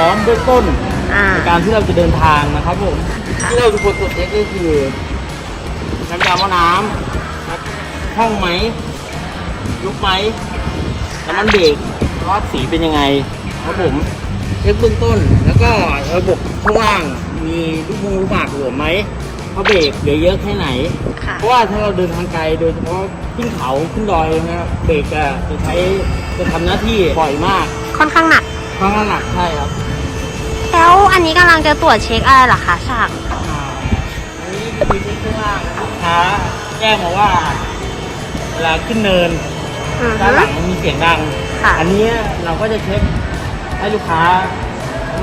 ร้อมเบื้องต้นอ่า ในการที่เราจะเดินทางนะครับผมค่ะที่เราทุกคนตรวจเช็คก็คือน้ำยาหม้อน้ำครับห้องไหมลุกไหมน้ำมันเบรกรอบสีเป็นยังไงครับผมเช็คเบื้องต้น แล้วก็ระบบข้างล่างมีลูกมงลูกหมากหลวมไหมเพราะเบรกเหลือเยอะแค่ไหน ค่ะ เพราะว่าถ้าเราเดินทางไกลโดยเฉพาะขึ้นเขาขึ้นดอยนะครับเบรกอะจะใช้จะทำหน้าที่บ่อยมากค่อนข้างหนักค่อนข้างหนักใช่ครับ แล้วอันนี้กำลังจะตรวจเช็คอะไรเหรอคะช่างอ่าอันนี้คือที่ข้างล่างลูกค้าแจ้งมาว่า เวลาขึ้นเนินอือด้านฮึหลังมันมีเสียงดัง ค่ะ อันนี้เราก็จะเช็คให้ลูกค้า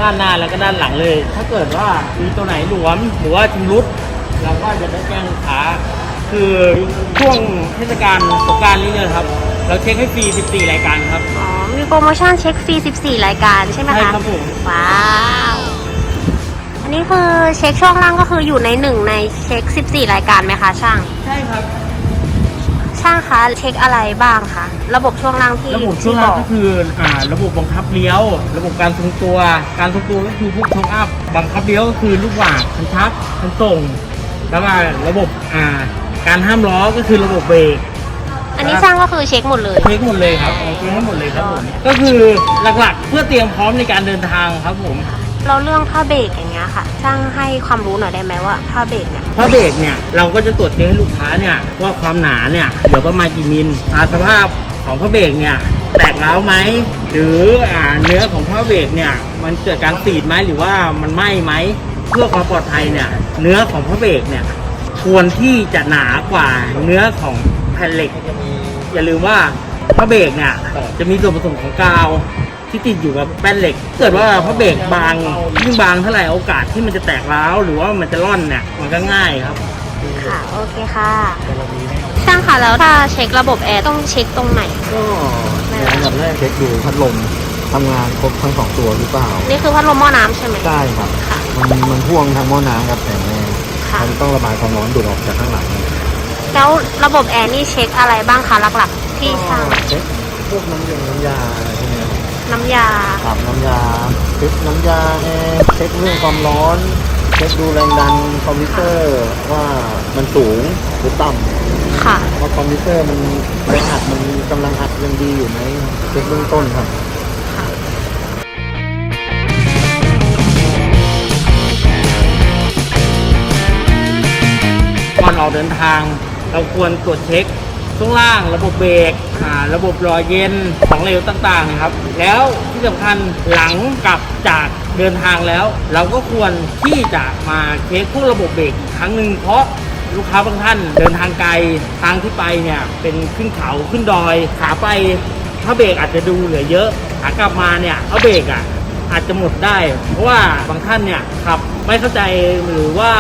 ด้านหน้าแล้วก็ด้านหลังเลย ถ้าเกิดว่ามีตัวไหนหลวมหรือว่าชำรุดเราก็จะได้แจ้งลูกค้า คือช่วงเทศกาลสงกรารนี้เนี่ยครับ เราเช็คให้ฟรี 14 รายการครับ อ๋อมี โปรโมชั่นเช็คฟรี 14 รายการใช่ไหมใช่คะครับผม ว้าว อันนี้คือเช็คช่วงล่างก็คืออยู่ในหนึ่งในเช็ค 14 รายการไหมคะช่าง ใช่ครับ ช่างคะเช็คอะไรบ้างคะ ระบบช่วงล่างที่ระบบช่วงที่ล่างบก็คืออ่าระบบบังคับเลี้ยว ระบบการทรงตัว การทรงตัวก็คือพวกทงอัพ บังคับเลี้ยวก็คือลูกหวากคันชักคันส่ง แล้วก็ระบบอ่าการห้ามล้อก็คือระบบเบรก อันนี้ช่างก็คือเช็คหมดเลย เช็คหมดเลยครับเอาเช็คให้หมดเลยครับผมก็คือหลักๆ เพื่อเตรียมพร้อมในการเดินทางครับผมเราเรื่องผ้าเบรกอย่างเงี้ยค่ะช่างให้ความรู้หน่อยได้ไหมว่าผ้าเบรกเนี่ยเพราะเบรกเนี่ยเราก็จะตรวจเช็คให้ลูกค้าเนี่ยว่าความหนาเนี่ยเหลือประมาณกี่มิลอ่าสภาพของพระเบรกเนี่ยแตกร้าวไหมหรืออ่าเนื้อของพระเบรกเนี่ยมันเกิดการสีดไหมหรือว่ามันไหม้ไหมเพื่อความปลอดภัยเนี่ยเนื้อของพระเบรกเนี่ยควรที่จะหนากว่าเนื้อของ แผ่นเหล็กอย่าลืมว่าพระเบรกเนี่ยจะมีส่วนผสมของกาวที่ติดอยู่กับแป้นเหล็ก เกิดว่าพระเบรกบางยิ่งบางเท่าไหร่โอกาสที่มันจะแตกร้าวหรือว่ามันจะร่อนเนี่ยมันก็ง่ายครับค่ะโอเคค่ะช่างค่ะแล้วถ้าเช็คระบบแอร์ต้องเช็คตรงไหนก็อย่างอันดับแรกเช็คดูพัดลมทำงานครบทั้งสองตัวหรือเปล่า นี่คือพัดลมหม้อน้ำใช่ไหมใช่ครับค่ะมันมันพ่วงทางหม้อน้ำกับแผงแอร์ค่ะมันต้องระบายความร้อนดูดออกจากข้างหลัง แล้วระบบแอร์นี่เช็คอะไรบ้างคะหลักๆที่ช่างเช็คพวกน้ำยาน้ำยาอะไรพวกเนี้ยน้ำยาปรับน้ำยาเช็คน้ำยาแอร์เช็คเรื่องความร้อนเช็คดูแรงดันคอมพิวเตอร์ว่ามันสูงหรือต่ำค่ะว่าคอมพิวเตอร์มันแรงอัดมันกำลังอัดยังดีอยู่ไหมเช็คเบื้องต้นครับก่อนออกเดินทาง เราควรตรวจเช็คช่วงล่างระบบเบรกอ่าระบบรอยเย็นของเหลวต่างๆนะครับ แล้วที่สำคัญหลังกลับจากเดินทางแล้ว เราก็ควรที่จะมาเช็คพวกระบบเบรกอีกครั้งหนึ่งเพราะลูกค้าบางท่านเดินทางไกลทางที่ไปเนี่ยเป็นขึ้นเขาขึ้นดอยขาไปถ้าเบรกอาจจะดูเหลือเยอะขากลับมาเนี่ยถ้าเบรกอะ อาจจะหมดได้ เพราะว่าบางท่านเนี่ยขับไม่เข้าใจหรือว่า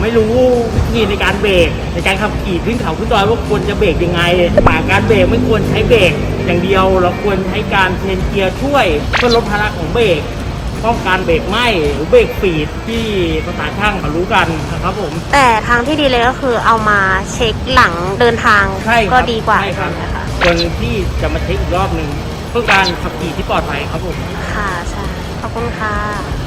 ไม่รู้วิธีในการเบรกในการขับขี่ขึ้นเขาขึ้นดอยว่าควรจะเบรกยังไงปากการเบรกไม่ควรใช้เบรกอย่างเดียว เราควรใช้การเทนเกียร์ช่วยเพื่อลดภาระของเบรกป้องกันเบรกไหมหรือเบรกปีดที่ภาษาช่างเขารู้กันนะครับผม แต่ทางที่ดีเลยก็คือเอามาเช็คหลังเดินทางใช่ครับก็ดีกว่าใช่ครับใช่ไหมคะควรที่จะมาเช็คอีกรอบหนึ่งเพื่อการขับขี่ที่ปลอดภัยครับผม ค่ะใช่ ขอบคุณค่ะ